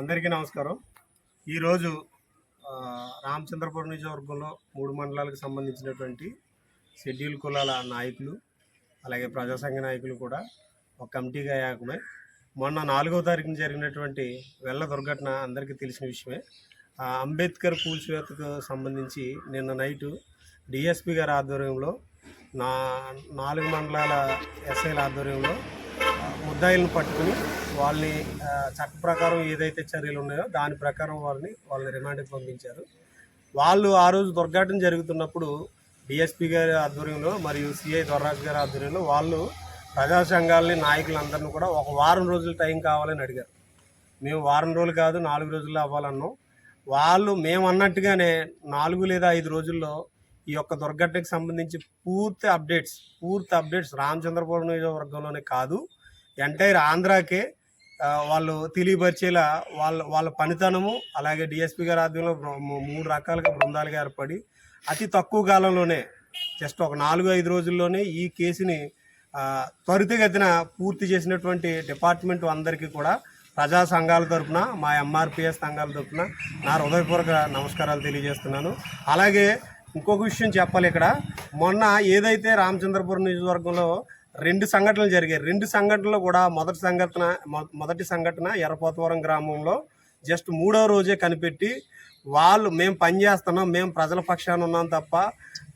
అందరికీ నమస్కారం. ఈరోజు రామచంద్రపురం నియోజకవర్గంలో మూడు మండలాలకు సంబంధించినటువంటి షెడ్యూల్ కులాల నాయకులు అలాగే ప్రజాసంఘ నాయకులు కూడా ఒక కమిటీగా ఏకమై మొన్న నాలుగో తారీఖున జరిగినటువంటి వెళ్ళ దుర్ఘటన అందరికీ తెలిసిన విషయమే. ఆ, అంబేద్కర్ కూల్చివేతకు సంబంధించి నిన్న నైటు డిఎస్పి గారి ఆధ్వర్యంలో నా నాలుగు మండలాల ఎస్ఐల ఆధ్వర్యంలో ముద్దాయిలను పట్టుకుని వాళ్ళని చట్ట ప్రకారం ఏదైతే చర్యలు ఉన్నాయో దాని ప్రకారం వాళ్ళని వాళ్ళని రిమాండ్కి పంపించారు. వాళ్ళు ఆ రోజు దుర్ఘటన జరుగుతున్నప్పుడు డిఎస్పీ గారి ఆధ్వర్యంలో మరియు సిఐ దొర్రాజ్ గారి ఆధ్వర్యంలో వాళ్ళు ప్రజా సంఘాలని నాయకులందరినీ కూడా ఒక వారం రోజులు టైం కావాలని అడిగారు. మేము వారం రోజులు కాదు నాలుగు రోజుల్లో అవ్వాలన్నాం. వాళ్ళు మేము అన్నట్టుగానే నాలుగు లేదా ఐదు రోజుల్లో ఈ యొక్క దుర్ఘటనకు సంబంధించి పూర్తి అప్డేట్స్ పూర్తి అప్డేట్స్ రామచంద్రపురం నియోజకవర్గంలోనే కాదు ఎంటైర్ ఆంధ్రాకే వాళ్ళు తెలియపరిచేలా వాళ్ళ వాళ్ళ పనితనము అలాగే డిఎస్పీ గారి ఆధ్వర్యంలో మూడు రకాలుగా బృందాలుగా ఏర్పడి అతి తక్కువ కాలంలోనే జస్ట్ ఒక నాలుగు ఐదు రోజుల్లోనే ఈ కేసుని త్వరితగతిన పూర్తి చేసినటువంటి డిపార్ట్మెంట్ అందరికీ కూడా ప్రజా సంఘాల తరఫున మా ఎంఆర్పిఎస్ సంఘాల తరపున నా హృదయపూర్వక నమస్కారాలు తెలియజేస్తున్నాను. అలాగే ఇంకొక విషయం చెప్పాలి ఇక్కడ. మొన్న ఏదైతే రామచంద్రపురం నియోజకవర్గంలో రెండు సంఘటనలు జరిగాయి. రెండు సంఘటనలు కూడా మొదటి సంఘటన మొ- మొదటి సంఘటన ఎర్రపోతవరం గ్రామంలో జస్ట్ మూడో రోజే కనిపెట్టి వాళ్ళు మేము పనిచేస్తున్నాం మేము ప్రజల పక్షాన ఉన్నాం తప్ప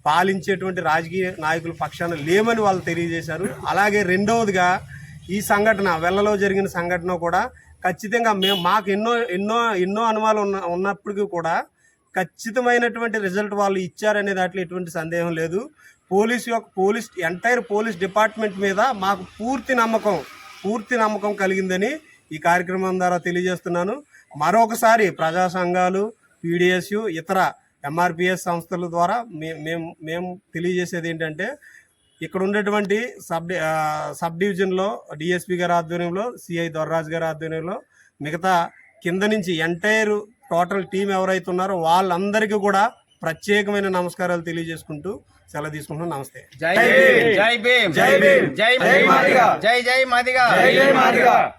పాలించేటువంటి రాజకీయ నాయకుల పక్షాన లేమని వాళ్ళు తెలియజేశారు. అలాగే రెండవదిగా ఈ సంఘటన వెళ్ళలో జరిగిన సంఘటన కూడా ఖచ్చితంగా మేము మాకు ఎన్నో ఎన్నో ఎన్నో అనుమానాలు ఉన్న ఉన్నప్పటికీ కూడా ఖచ్చితమైనటువంటి రిజల్ట్ వాళ్ళు ఇచ్చారనే దాంట్లో ఎటువంటి సందేహం లేదు. పోలీస్ యొక్క పోలీస్ ఎంటైర్ పోలీస్ డిపార్ట్మెంట్ మీద మాకు పూర్తి నమ్మకం పూర్తి నమ్మకం కలిగిందని ఈ కార్యక్రమం ద్వారా తెలియజేస్తున్నాను. మరొకసారి ప్రజా సంఘాలు పీడిఎస్యు ఇతర ఎంఆర్పిఎస్ సంస్థల ద్వారా మే- మేము మేము తెలియజేసేది ఏంటంటే ఇక్కడ ఉన్నటువంటి సబ్ డి- సబ్ డివిజన్లో డిఎస్పీ గారి ఆధ్వర్యంలో సిఐ దొర్రాజు గారి ఆధ్వర్యంలో మిగతా కింద నుంచి ఎంటైర్ టోటల్ టీం ఎవరైతే ఉన్నారో వాళ్ళందరికీ కూడా ప్రత్యేకమైన నమస్కారాలు తెలియజేసుకుంటూ సెలవు తీసుకుంటున్నాం. నమస్తే. జై భీమ్. జై భీమ్. జై భీమ్. జై జై భీమ్ మాదిగ. జై జై మాదిగా. జై జై మాదిగా.